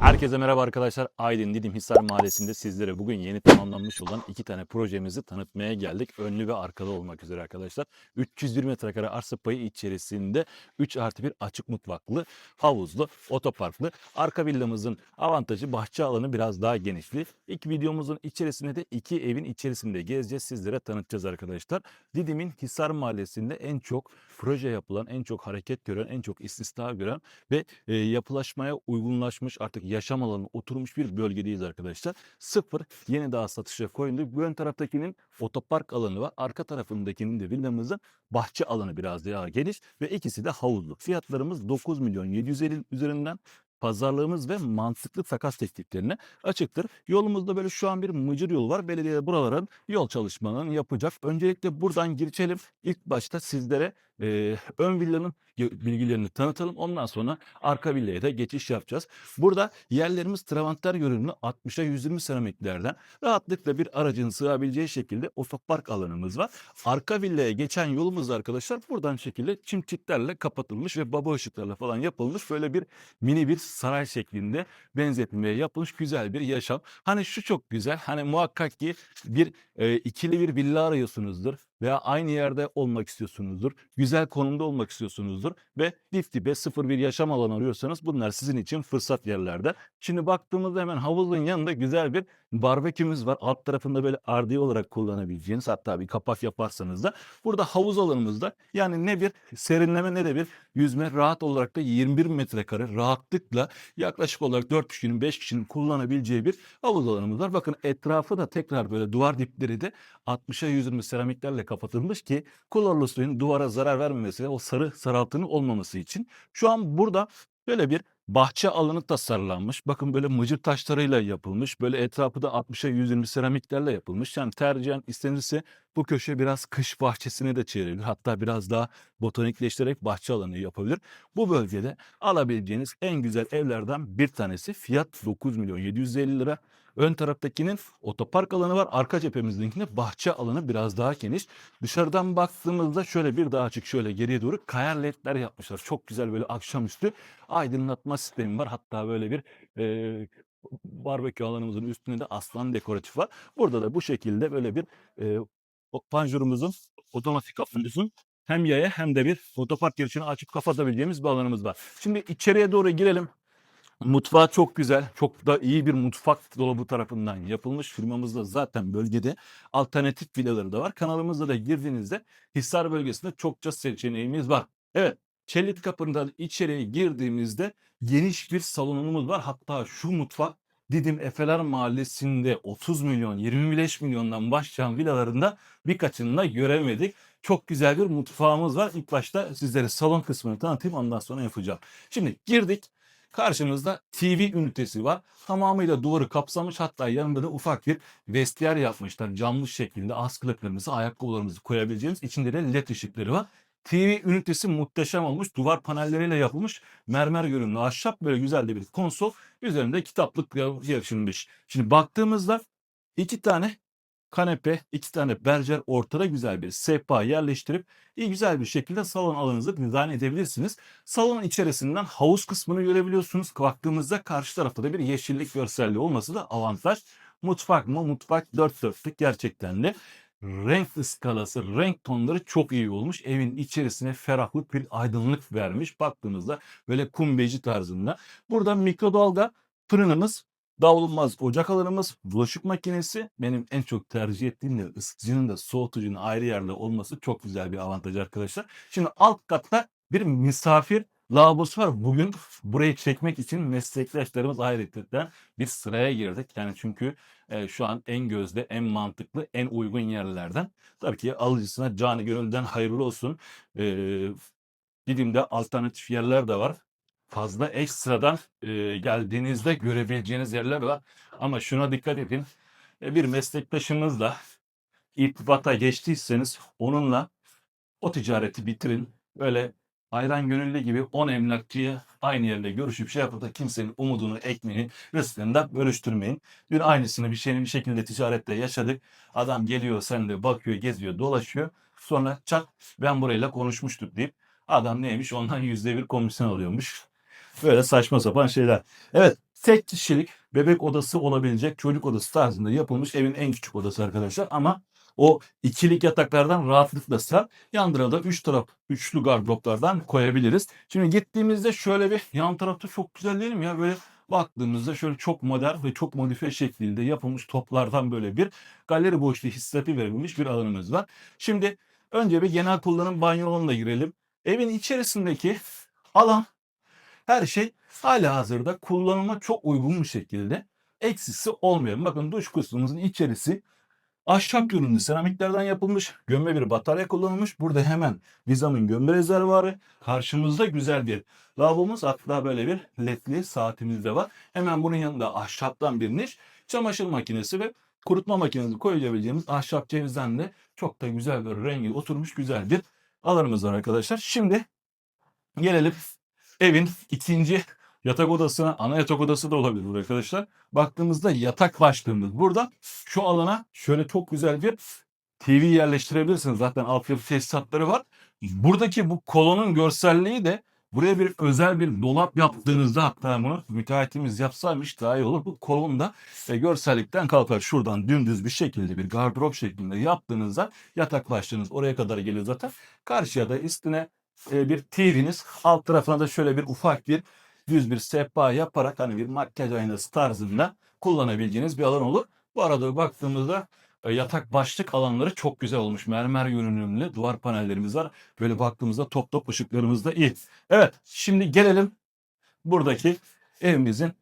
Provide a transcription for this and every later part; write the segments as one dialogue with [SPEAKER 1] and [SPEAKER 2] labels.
[SPEAKER 1] Herkese merhaba arkadaşlar. Aydın Didim Hisar Mahallesi'nde sizlere bugün yeni tamamlanmış olan iki tane projemizi tanıtmaya geldik. Önlü ve arkalı olmak üzere arkadaşlar. 320 metrekare arsa payı içerisinde 3 artı 1 açık mutfaklı, havuzlu, otoparklı. Arka villamızın avantajı bahçe alanı biraz daha genişli. İlk videomuzun içerisinde de iki evin içerisinde gezeceğiz. Sizlere tanıtacağız arkadaşlar. Didim'in Hisar Mahallesi'nde en çok proje yapılan, en çok hareket gören, en çok istisna gören ve e, yapılaşmaya uygunlaşmış artık yaşam alanı oturmuş bir bölgedeyiz arkadaşlar. Sıfır yeni daha satışa koyuldu. Bu ön taraftakinin otopark alanı var. Arka tarafındakinin de villamızın bahçe alanı biraz daha geniş ve ikisi de havuzlu. Fiyatlarımız 9 milyon 750 üzerinden pazarlığımız ve mantıklı takas tekliflerine açıktır. Yolumuzda böyle şu an bir mıcır yol var. Belediye buraların yol çalışmalarını yapacak. Öncelikle buradan girişelim. İlk başta sizlere e, ön villanın bilgilerini tanıtalım. Ondan sonra arka villaya da geçiş yapacağız. Burada yerlerimiz travanter görünümlü 60'a 120 seramiklerden rahatlıkla bir aracın sığabileceği şekilde otopark alanımız var. Arka villaya geçen yolumuz arkadaşlar buradan şekilde çim çitlerle kapatılmış ve baba ışıklarla falan yapılmış böyle bir mini bir saray şeklinde benzetmeye yapılmış güzel bir yaşam. Hani şu çok güzel. Hani muhakkak ki bir e, ikili bir villa arıyorsunuzdur veya aynı yerde olmak istiyorsunuzdur. Güzel konumda olmak istiyorsunuzdur ve dip dibe sıfır bir yaşam alanı arıyorsanız bunlar sizin için fırsat yerlerde. Şimdi baktığımızda hemen havuzun yanında güzel bir barbekümüz var. Alt tarafında böyle ardiye olarak kullanabileceğiniz hatta bir kapak yaparsanız da burada havuz alanımızda yani ne bir serinleme ne de bir yüzme rahat olarak da 21 metrekare rahatlıkla yaklaşık olarak 4 kişinin 5 kişinin kullanabileceği bir havuz alanımız var. Bakın etrafı da tekrar böyle duvar dipleri de 60'a 120 seramiklerle kapatılmış ki klorlu suyun duvara zarar vermemesi ve o sarı saraltının olmaması için. Şu an burada böyle bir bahçe alanı tasarlanmış. Bakın böyle mıcır taşlarıyla yapılmış. Böyle etrafı da 60'a 120 seramiklerle yapılmış. Yani tercihen istenirse bu köşe biraz kış bahçesine de çevrilir. Hatta biraz daha botanikleştirerek bahçe alanı yapabilir. Bu bölgede alabileceğiniz en güzel evlerden bir tanesi. Fiyat 9 milyon 750 lira. Ön taraftakinin otopark alanı var. Arka cephemizdekinde bahçe alanı biraz daha geniş. Dışarıdan baktığımızda şöyle bir daha açık şöyle geriye doğru kayar ledler yapmışlar. Çok güzel böyle akşamüstü aydınlatma sistemi var. Hatta böyle bir e, barbekü alanımızın üstünde de aslan dekoratif var. Burada da bu şekilde böyle bir e, panjurumuzun otomatik kapımızın hem yaya hem de bir otopark girişini açıp kapatabileceğimiz bir alanımız var. Şimdi içeriye doğru girelim. Mutfağı çok güzel. Çok da iyi bir mutfak dolabı tarafından yapılmış. Firmamızda zaten bölgede alternatif villaları da var. Kanalımızda da girdiğinizde Hisar bölgesinde çokça seçeneğimiz var. Evet. Çelit kapından içeriye girdiğimizde geniş bir salonumuz var. Hatta şu mutfak Didim Efeler Mahallesi'nde 30 milyon 25 milyondan başlayan villalarında birkaçını da göremedik. Çok güzel bir mutfağımız var. İlk başta sizlere salon kısmını tanıtayım ondan sonra yapacağım. Şimdi girdik. Karşımızda TV ünitesi var. Tamamıyla duvarı kapsamış hatta yanında da ufak bir vestiyer yapmışlar. Camlı şekilde askılıklarımızı, ayakkabılarımızı koyabileceğimiz içinde de led ışıkları var. TV ünitesi muhteşem olmuş. Duvar panelleriyle yapılmış. Mermer görünümlü ahşap böyle güzel de bir konsol. Üzerinde kitaplık yaşanmış. Şimdi baktığımızda iki tane kanepe, iki tane berjer ortada güzel bir sehpa yerleştirip iyi güzel bir şekilde salon alanınızı dizayn edebilirsiniz. Salonun içerisinden havuz kısmını görebiliyorsunuz. Baktığımızda karşı tarafta da bir yeşillik görselliği olması da avantaj. Mutfak mı? Mutfak dört dörtlük gerçekten de. Renk skalası, renk tonları çok iyi olmuş. Evin içerisine ferahlık bir aydınlık vermiş. Baktığımızda böyle kumbeci tarzında. Burada mikrodalga fırınımız Davulunmaz ocak alanımız, bulaşık makinesi benim en çok tercih ettiğim de ısıtıcının da soğutucunun ayrı yerde olması çok güzel bir avantaj arkadaşlar. Şimdi alt katta bir misafir lavabosu var. Bugün burayı çekmek için meslektaşlarımız ayrıca bir sıraya girdik. Yani çünkü e, şu an en gözde, en mantıklı, en uygun yerlerden. Tabii ki alıcısına canı gönülden hayırlı olsun. E, Didim'de alternatif yerler de var fazla ekstradan e, geldiğinizde görebileceğiniz yerler var. Ama şuna dikkat edin. E, bir meslektaşınızla irtibata geçtiyseniz onunla o ticareti bitirin. Böyle ayran gönüllü gibi 10 emlakçıya aynı yerde görüşüp şey yapıp da kimsenin umudunu, ekmeğini, rızkını da bölüştürmeyin. Dün aynısını bir şeyin bir şekilde ticarette yaşadık. Adam geliyor, sen de bakıyor, geziyor, dolaşıyor. Sonra çak ben burayla konuşmuştuk deyip adam neymiş ondan yüzde bir komisyon alıyormuş. Böyle saçma sapan şeyler. Evet tek kişilik bebek odası olabilecek çocuk odası tarzında yapılmış evin en küçük odası arkadaşlar. Ama o ikilik yataklardan rahatlıkla sığar. Yan tarafa 3 taraf üçlü gardıroplardan koyabiliriz. Şimdi gittiğimizde şöyle bir yan tarafta çok güzel değil mi ya? Böyle baktığımızda şöyle çok modern ve çok modifiye şeklinde yapılmış toplardan böyle bir galeri boşluğu hissiyatı verilmiş bir alanımız var. Şimdi önce bir genel kullanım banyo alanına girelim. Evin içerisindeki alan her şey hala hazırda kullanıma çok uygun bir şekilde eksisi olmuyor. Bakın duş kısmımızın içerisi ahşap görünümlü seramiklerden yapılmış. Gömme bir batarya kullanılmış. Burada hemen Vizam'ın gömme rezervuarı. Karşımızda güzel bir lavabomuz. Hatta böyle bir ledli saatimiz de var. Hemen bunun yanında ahşaptan bir niş. Çamaşır makinesi ve kurutma makinesi koyabileceğimiz ahşap cevizden de çok da güzel bir rengi oturmuş güzel bir alanımız var arkadaşlar. Şimdi gelelim evin ikinci yatak odasına, ana yatak odası da olabilir burada arkadaşlar. Baktığımızda yatak başlığımız burada. Şu alana şöyle çok güzel bir TV yerleştirebilirsiniz. Zaten altyapı tesisatları var. Buradaki bu kolonun görselliği de buraya bir özel bir dolap yaptığınızda hatta bunu müteahhitimiz yapsaymış daha iyi olur. Bu kolon da e, görsellikten kalkar. Şuradan dümdüz bir şekilde bir gardırop şeklinde yaptığınızda yatak başlığınız oraya kadar geliyor zaten. Karşıya da üstüne e, bir TV'niz alt tarafına da şöyle bir ufak bir düz bir sehpa yaparak hani bir makyaj aynası tarzında kullanabileceğiniz bir alan olur. Bu arada baktığımızda e, yatak başlık alanları çok güzel olmuş. Mermer görünümlü duvar panellerimiz var. Böyle baktığımızda top top ışıklarımız da iyi. Evet şimdi gelelim buradaki evimizin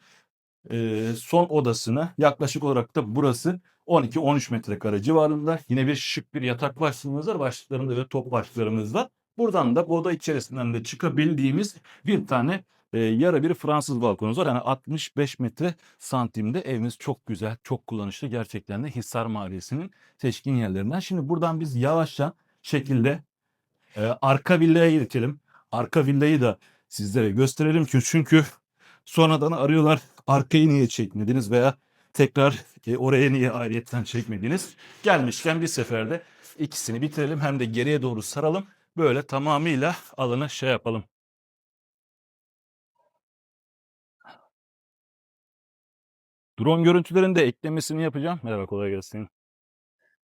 [SPEAKER 1] e, son odasına. Yaklaşık olarak da burası 12-13 metrekare civarında. Yine bir şık bir yatak başlığımız var. Başlıklarında ve top başlıklarımız var. Buradan da bu oda içerisinden de çıkabildiğimiz bir tane e, yarı bir Fransız balkonumuz var. Yani 65 metre santimde evimiz çok güzel, çok kullanışlı. Gerçekten de Hisar Mahallesi'nin seçkin yerlerinden. Şimdi buradan biz yavaşça şekilde e, arka villaya geçelim. Arka villayı da sizlere gösterelim ki çünkü sonradan arıyorlar arkayı niye çekmediniz veya tekrar e, oraya niye ayrıyetten çekmediniz. Gelmişken bir seferde ikisini bitirelim hem de geriye doğru saralım. Böyle tamamıyla alanı şey yapalım. Drone görüntülerini de eklemesini yapacağım. Merhaba kolay gelsin.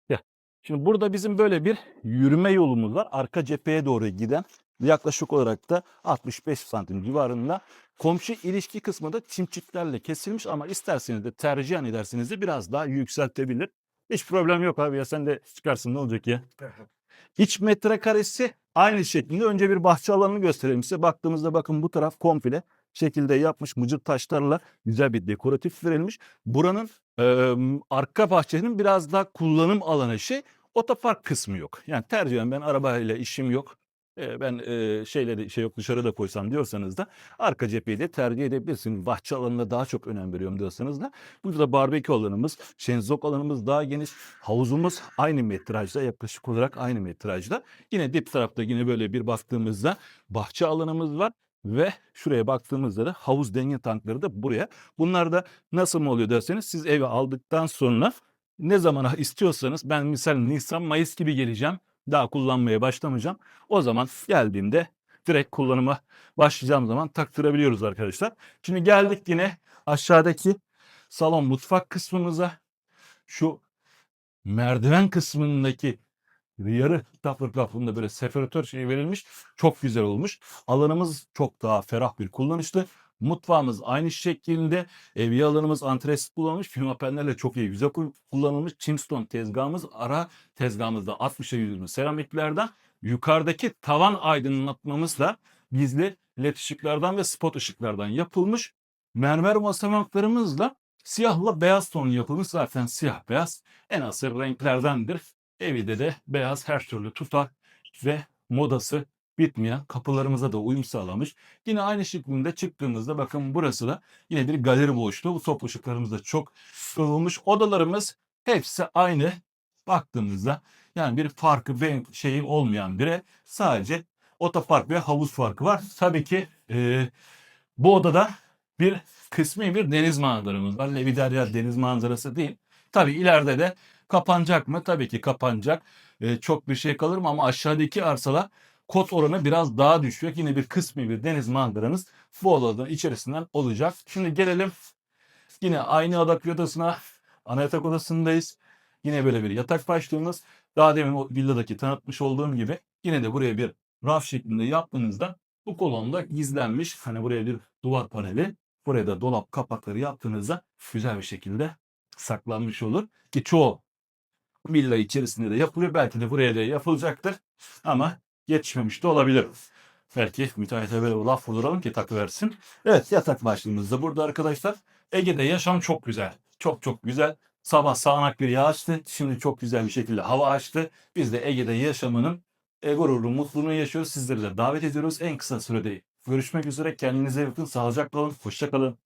[SPEAKER 1] Ya. Şimdi burada bizim böyle bir yürüme yolumuz var. Arka cepheye doğru giden yaklaşık olarak da 65 santim civarında. Komşu ilişki kısmı da çimçiklerle kesilmiş ama isterseniz de tercihen ederseniz de biraz daha yükseltebilir. Hiç problem yok abi ya sen de çıkarsın ne olacak ya. İç metrekaresi aynı şekilde önce bir bahçe alanını gösterelim size. Baktığımızda bakın bu taraf komple şekilde yapmış mıcır taşlarla güzel bir dekoratif verilmiş. Buranın e, arka bahçenin biraz daha kullanım alanı şey otopark kısmı yok. Yani tercihen ben arabayla işim yok. Ben e, şeyleri şey yok dışarıda koysam diyorsanız da arka cepheyi de tercih edebilirsiniz. Bahçe alanına daha çok önem veriyorum diyorsanız da. Burada barbekü alanımız, şenzok alanımız daha geniş. Havuzumuz aynı metrajda yaklaşık olarak aynı metrajda. Yine dip tarafta yine böyle bir baktığımızda bahçe alanımız var. Ve şuraya baktığımızda da havuz denge tankları da buraya. Bunlar da nasıl mı oluyor derseniz siz evi aldıktan sonra ne zamana istiyorsanız ben misal Nisan Mayıs gibi geleceğim. Daha kullanmaya başlamayacağım. O zaman geldiğimde direkt kullanıma başlayacağım zaman taktırabiliyoruz arkadaşlar. Şimdi geldik yine aşağıdaki salon mutfak kısmımıza. Şu merdiven kısmındaki yarı tapır rafında böyle separatör şey verilmiş. Çok güzel olmuş. Alanımız çok daha ferah bir kullanışlı. Mutfağımız aynı şekilde. Evye alanımız antresit kullanılmış. Fümapenlerle çok iyi güzel kullanılmış. Chimstone tezgahımız ara tezgahımızda 60'a 120 seramiklerden. Yukarıdaki tavan aydınlatmamız da gizli led ışıklardan ve spot ışıklardan yapılmış. Mermer basamaklarımızla siyahla beyaz ton yapılmış. Zaten siyah beyaz en asır renklerdendir. Evde de beyaz her türlü tutar ve modası bitmeyen kapılarımıza da uyum sağlamış. Yine aynı şekilde çıktığımızda bakın burası da yine bir galeri boşluğu. Bu top ışıklarımız da çok kırılmış. Odalarımız hepsi aynı baktığımızda yani bir farkı ben şeyi olmayan bire sadece otopark ve havuz farkı var. Tabii ki e, bu odada bir kısmi bir deniz manzaramız var. Levi Derya deniz manzarası değil. Tabii ileride de kapanacak mı? Tabii ki kapanacak. E, çok bir şey kalır mı? Ama aşağıdaki arsala kot oranı biraz daha düşüyor. Yine bir kısmi bir deniz manzaranız bu odanın içerisinden olacak. Şimdi gelelim Yine aynı adak odasına ana yatak odasındayız. Yine böyle bir yatak başlığımız. Daha demin o villadaki tanıtmış olduğum gibi yine de buraya bir raf şeklinde yaptığınızda bu kolonda gizlenmiş. Hani buraya bir duvar paneli. Buraya da dolap kapakları yaptığınızda güzel bir şekilde saklanmış olur. Ki çoğu villa içerisinde de yapılıyor. Belki de buraya da yapılacaktır. Ama yetişmemiş de olabilir. Belki müteahhite böyle bir laf vurduralım ki takı versin. Evet yatak başlığımız da burada arkadaşlar. Ege'de yaşam çok güzel. Çok çok güzel. Sabah sağanak bir yağıştı. Şimdi çok güzel bir şekilde hava açtı. Biz de Ege'de yaşamının e, gururlu, mutluluğunu yaşıyoruz. Sizleri de davet ediyoruz. En kısa sürede görüşmek üzere. Kendinize bakın. Sağlıcakla olun. Hoşça kalın.